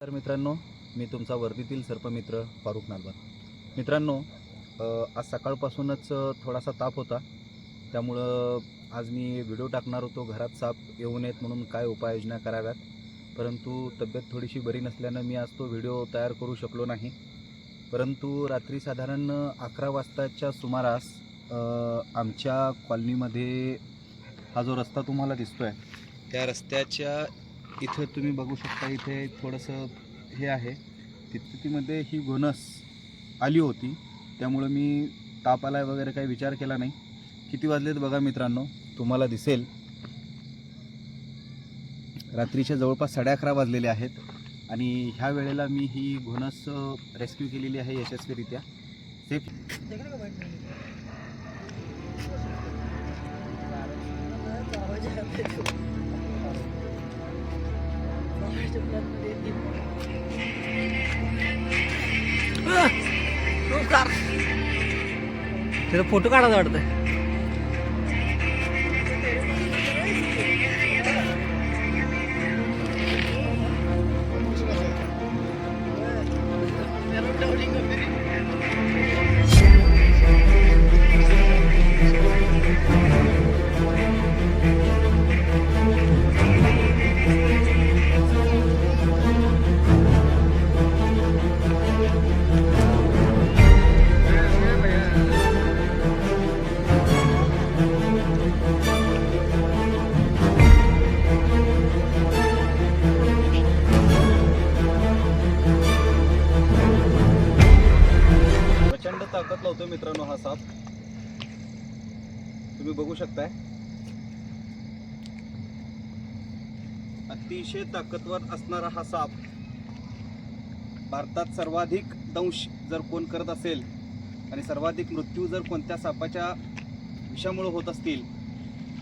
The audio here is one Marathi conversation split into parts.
तर मित्रांनो मी तुमचा वर्दीतील सर्पमित्र फारुख नालवार मित्रांनो आज सकाळपासूनच थोडासा ताप होता. त्यामुळं आज मी व्हिडिओ टाकणार होतो घरात साप येऊ नयेत म्हणून काय उपाययोजना कराव्यात. परंतु तब्येत थोडीशी बरी नसल्यानं मी आज तो व्हिडिओ तयार करू शकलो नाही. परंतु रात्री साधारण अकरा वाजताच्या सुमारास आमच्या कॉलनीमध्ये हा जो रस्ता तुम्हाला दिसतो आहे त्या रस्त्याच्या इथं तुम्ही बघू शकता इथे थोडंसं हे आहे. तिथमध्ये ही घोणस आली होती. त्यामुळं मी ताप आलाय वगैरे काही विचार केला नाही. किती वाजलेत बघा मित्रांनो? तुम्हाला दिसेल. रात्रीच्या जवळपास साडे अकरा वाजलेले आहेत. आणि ह्या वेळेला मी ही घोणस रेस्क्यू केलेली आहे यशस्वीरित्या. सेफ ചെറുപ്പോട്ട് കാണാതെ അവിടുത്തെ ताकद लावतो मित्रांनो हा साप. तुम्ही बघू शकताय. अतिशय ताकदवर असणारा हा साप भारतात सर्वाधिक दंश जर कोण करत असेल आणि सर्वाधिक मृत्यू जर कोणत्या सापाच्या विषामुळे होत असतील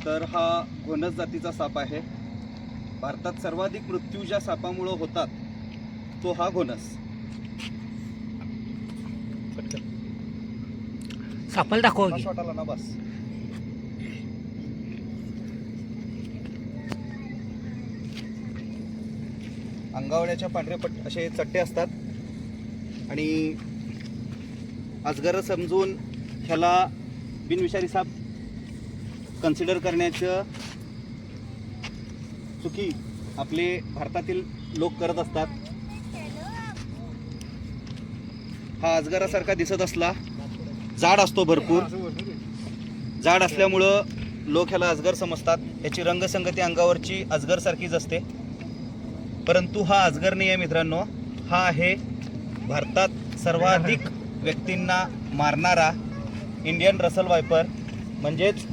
तर हा घोणस जातीचा साप आहे. भारतात सर्वाधिक मृत्यू ज्या सापामुळं होतात तो हा घोणस. सापल दाखव की. वाटाला ना बस. अंगावड्याच्या पांढरे पट असे चट्टे असतात. आणि अजगर समजून ह्याला बिनविषारी साप कन्सिडर करण्याचं चुकी आपले भारतातील लोक करत असतात. हा अजगरासारखा दिसत असला जाड असतो भरपूर. जाड असल्यामुळं लोक ह्याला अजगर समजतात. याची रंगसंगती अंगावरची अजगरसारखीच असते. परंतु हा अजगर नाही आहे मित्रांनो. हा आहे भारतात सर्वाधिक व्यक्तींना मारणारा इंडियन रसल वायपर म्हणजेच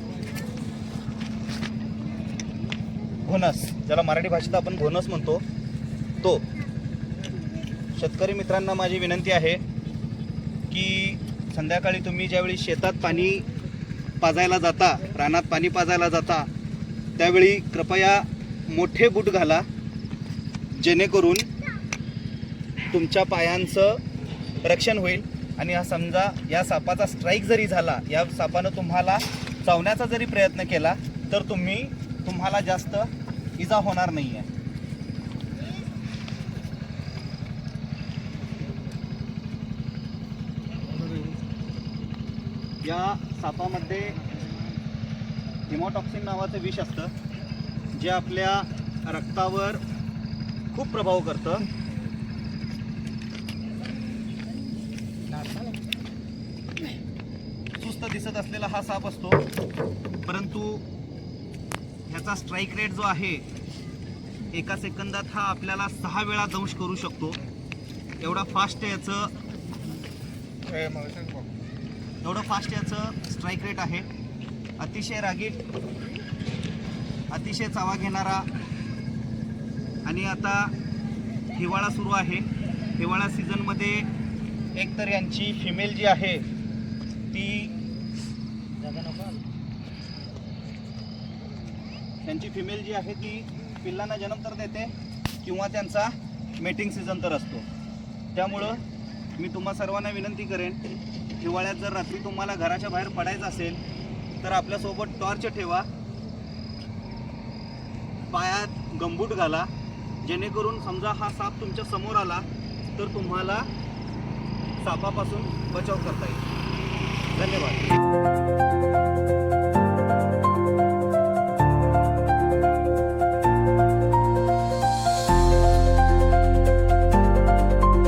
घोनस. ज्याला मराठी भाषेत आपण घोनस म्हणतो. तो. शेतकरी मित्रांना माझी विनंती आहे की संध्याकाळी तुम्ही ज्यावेळी शेतात पाणी पाजायला जाता रानात पाणी पाजायला जाता त्यावेळी कृपया मोठे बूट घाला जेणेकरून तुमच्या पायांचं रक्षण होईल. आणि हा समजा या सापाचा स्ट्राईक जरी झाला या सापानं तुम्हाला चावण्याचा जरी प्रयत्न केला तर तुम्ही तुम्हाला जास्त इजा होणार नाही आहे या सापामध्ये हिमोटॉक्सिन नावाचं विष असतं जे आपल्या रक्तावर खूप प्रभाव करतं. सुस्त दिसत असलेला हा साप असतो परंतु ह्याचा स्ट्राईक रेट जो आहे एका सेकंदात हा आपल्याला सहा वेळा दंश करू शकतो. एवढा फास्ट याचं. एवढं फास्ट याचं स्ट्राईक रेट आहे. अतिशय रागीट अतिशय चावा घेणारा आणि आता हिवाळा सुरू आहे. हिवाळा सीझनमध्ये एकतर यांची फिमेल जी आहे ती त्यांची फिमेल जी आहे ती पिल्लांना जन्म तर देते किंवा त्यांचा मेटिंग सीझन तर असतो. त्यामुळं मी तुम्हा सर्वांना विनंती करेन हिवाळ्यात जर रात्री तुम्हाला घराच्या बाहेर पडायचं असेल तर आपल्यासोबत टॉर्च ठेवा. पायात गंबूट घाला. जेणेकरून समजा हा साप तुमच्यासमोर आला तर तुम्हाला सापापासून बचाव करता येईल. धन्यवाद.